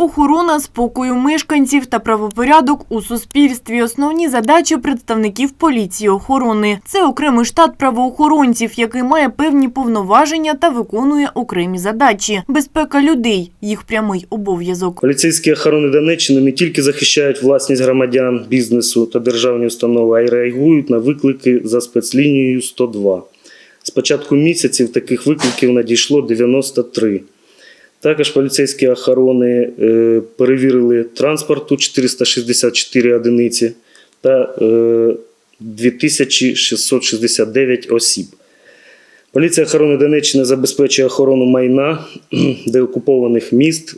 Охорона спокою мешканців та правопорядок у суспільстві. Основні задачі представників поліції охорони. Це окремий штат правоохоронців, який має певні повноваження та виконує окремі задачі. Безпека людей їх прямий обов'язок. Поліцейські охорони Донеччини не тільки захищають власність громадян, бізнесу та державні установи, а й реагують на виклики за спецлінією 102. З початку місяців таких викликів надійшло 93. Також поліцейські охорони е, перевірили транспорту 464 одиниці та е, 2669 осіб. Поліція охорони Донеччини забезпечує охорону майна деокупованих міст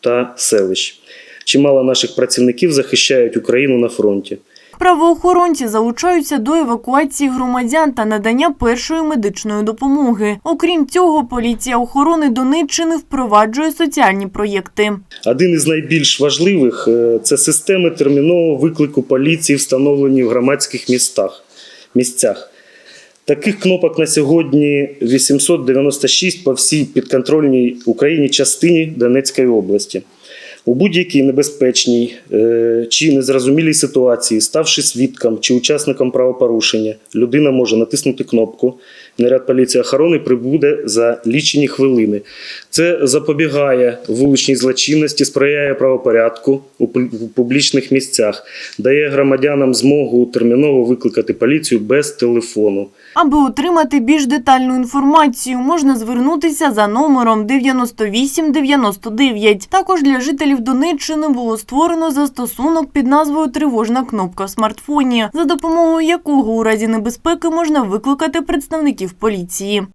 та селищ. Чимало наших працівників захищають Україну на фронті. Правоохоронці залучаються до евакуації громадян та надання першої медичної допомоги. Окрім цього, поліція охорони Донеччини впроваджує соціальні проєкти. Один із найбільш важливих е, це системи термінового виклику поліції, встановлені в громадських містах, місцях. Таких кнопок на сьогодні 896 по всій підконтрольній Україні частині Донецької області. У будь-якій небезпечній е, чи незрозумілій ситуації, ставши свідком чи учасником правопорушення, людина може натиснути кнопку. Наряд поліції охорони прибуде за лічені хвилини. Це запобігає вуличній злочинності, сприяє правопорядку у публічних місцях, дає громадянам змогу терміново викликати поліцію без телефону. Аби отримати більш детальну інформацію, можна звернутися за номером 9899. Також для жителів Донеччини було створено застосунок під назвою Тривожна кнопка в смартфоні, за допомогою якого у разі небезпеки можна викликати представників поліції.